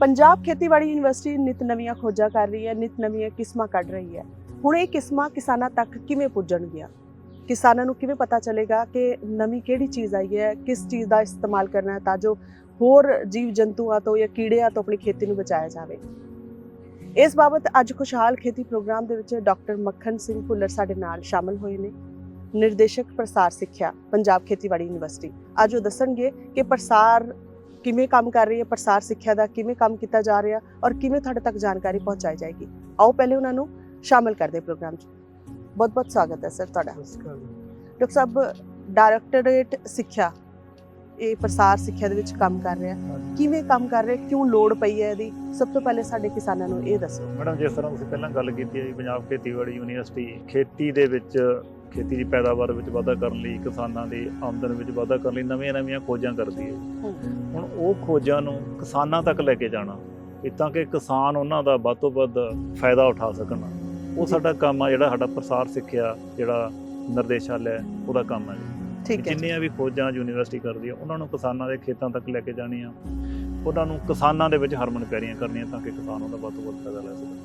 ਪੰਜਾਬ ਖੇਤੀਬਾੜੀ ਯੂਨੀਵਰਸਿਟੀ ਨਿਤ ਨਵੀਆਂ ਖੋਜਾਂ ਕਰ ਰਹੀ ਹੈ, ਨਿਤ ਨਵੀਆਂ ਕਿਸਮਾਂ ਕੱਢ ਰਹੀ ਹੈ। ਹੁਣ ਇਹ ਕਿਸਮਾਂ ਕਿਸਾਨਾਂ ਤੱਕ ਕਿਵੇਂ ਪੁੱਜਣਗੀਆਂ? ਕਿਸਾਨਾਂ ਨੂੰ ਕਿਵੇਂ ਪਤਾ ਚੱਲੇਗਾ ਕਿ ਨਵੀਂ ਕਿਹੜੀ ਚੀਜ਼ ਆਈ ਹੈ, ਕਿਸ ਚੀਜ਼ ਦਾ ਇਸਤੇਮਾਲ ਕਰਨਾ ਹੈ ਤਾਂ ਜੋ ਹੋਰ ਜੀਵ ਜੰਤੂਆਂ ਤੋਂ ਜਾਂ ਕੀੜਿਆਂ ਤੋਂ ਆਪਣੀ ਖੇਤੀ ਨੂੰ ਬਚਾਇਆ ਜਾਵੇ? ਇਸ ਬਾਬਤ ਅੱਜ ਖੁਸ਼ਹਾਲ ਖੇਤੀ ਪ੍ਰੋਗਰਾਮ ਦੇ ਵਿੱਚ ਡਾਕਟਰ ਮੱਖਣ ਸਿੰਘ ਭੁੱਲਰ ਸਾਡੇ ਨਾਲ ਸ਼ਾਮਲ ਹੋਏ ਨੇ। ਨਿਰਦੇਸ਼ਕ ਪ੍ਰਸਾਰ ਸਿੱਖਿਆ, ਪੰਜਾਬ ਖੇਤੀਬਾੜੀ ਯੂਨੀਵਰਸਿਟੀ। ਅੱਜ ਉਹ ਦੱਸਣਗੇ ਕਿ ਪ੍ਰਸਾਰ ਕਿਵੇਂ ਕੰਮ ਕਰ ਰਹੀ ਹੈ ਪ੍ਰਸਾਰ ਸਿੱਖਿਆ ਦਾ ਕਿਵੇਂ ਕੰਮ ਕੀਤਾ ਜਾ ਰਿਹਾ ਔਰ ਕਿਵੇਂ ਤੁਹਾਡੇ ਤੱਕ ਜਾਣਕਾਰੀ ਪਹੁੰਚਾਈ ਜਾਏਗੀ। ਆਓ ਪਹਿਲੇ ਉਹਨਾਂ ਨੂੰ ਸ਼ਾਮਲ ਕਰਦੇ ਪ੍ਰੋਗਰਾਮ 'ਚ। ਬਹੁਤ ਬਹੁਤ ਸਵਾਗਤ ਹੈ ਸਰ ਤੁਹਾਡਾ। ਡਾਕਟਰ ਸਾਹਿਬ ਡਾਇਰੈਕਟੋਰੇਟ ਸਿੱਖਿਆ ਇਹ ਪ੍ਰਸਾਰ ਸਿੱਖਿਆ ਦੇ ਵਿੱਚ ਕੰਮ ਕਰ ਰਿਹਾ। ਕਿਵੇਂ ਕੰਮ ਕਰ ਰਿਹਾ ਕਿਉਂ ਲੋੜ ਪਈ ਹੈ ਇਹਦੀ? ਸਭ ਤੋਂ ਪਹਿਲੇ ਸਾਡੇ ਕਿਸਾਨਾਂ ਨੂੰ ਇਹ ਦੱਸੋ। ਮੈਡਮ ਜਿਸ ਤਰ੍ਹਾਂ ਤੁਸੀਂ ਪਹਿਲਾਂ ਗੱਲ ਕੀਤੀ ਹੈ ਪੰਜਾਬ ਖੇਤੀਬਾੜੀ ਯੂਨੀਵਰਸਿਟੀ ਖੇਤੀ ਦੇ ਵਿੱਚ ਖੇਤੀ ਦੀ ਪੈਦਾਵਾਰ ਵਿੱਚ ਵਾਧਾ ਕਰਨ ਲਈ ਕਿਸਾਨਾਂ ਦੀ ਆਮਦਨ ਵਿੱਚ ਵਾਧਾ ਕਰਨ ਲਈ ਨਵੀਆਂ-ਨਵੀਆਂ ਖੋਜਾਂ ਕਰਦੀ ਹੈ। ਉਹ ਖੋਜਾਂ ਨੂੰ ਕਿਸਾਨਾਂ ਤੱਕ ਲੈ ਕੇ ਜਾਣਾ ਇਹ ਤਾਂ ਕਿ ਕਿਸਾਨ ਉਹਨਾਂ ਦਾ ਵੱਧ ਤੋਂ ਵੱਧ ਫਾਇਦਾ ਉਠਾ ਸਕਣ ਉਹ। ਸਾਡਾ ਕੰਮ ਆ ਜਿਹੜਾ ਸਾਡਾ ਪ੍ਰਸਾਰ ਸਿੱਖਿਆ ਜਿਹੜਾ ਨਿਰਦੇਸ਼ਾਲਿਆ ਉਹਦਾ ਕੰਮ ਹੈ। ਠੀਕ ਹੈ ਜਿੰਨੀਆਂ ਵੀ ਖੋਜਾਂ ਯੂਨੀਵਰਸਿਟੀ ਕਰਦੀ ਹੈ ਉਹਨਾਂ ਨੂੰ ਕਿਸਾਨਾਂ ਦੇ ਖੇਤਾਂ ਤੱਕ ਲੈ ਕੇ ਜਾਣੀਆਂ ਉਹਨਾਂ ਨੂੰ ਕਿਸਾਨਾਂ ਦੇ ਵਿੱਚ ਹਰਮਨ ਪਿਆਰੀਆਂ ਕਰਨੀਆਂ ਤਾਂ ਕਿ ਕਿਸਾਨ ਉਹਦਾ ਵੱਧ ਤੋਂ ਵੱਧ ਫਾਇਦਾ ਲੈ ਸਕਣ